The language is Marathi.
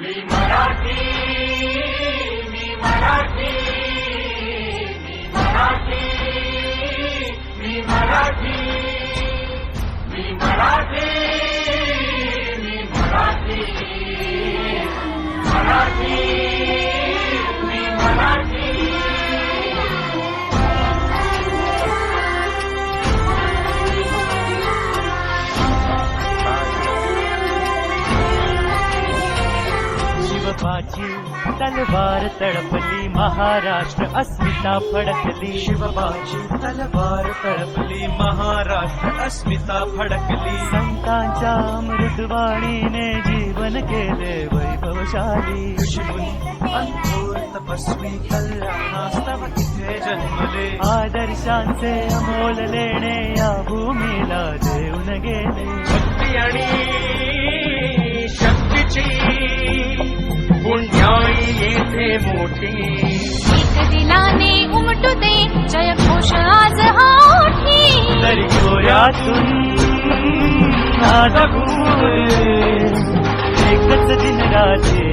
मी मराठी शिवबाची तलवार तड़पली महाराष्ट्र अस्मिता फडकली। शिवबाची तलवार तड़पली महाराष्ट्र अस्मिता फडकली। संतांच्या अमृतवाणीने जीवन केले वैभवशाली। ऋषिमुनी अंथोर तपस्वी कल्याणास्तव इथे जन्मले आदर्शांचे अमोल लेणे या भूमीला देऊन गेले भक्ती आणि येथे मोठी. एक दिलाने उमटू दे जय घोष आज हा ओठी तरी एकच दिन राजे.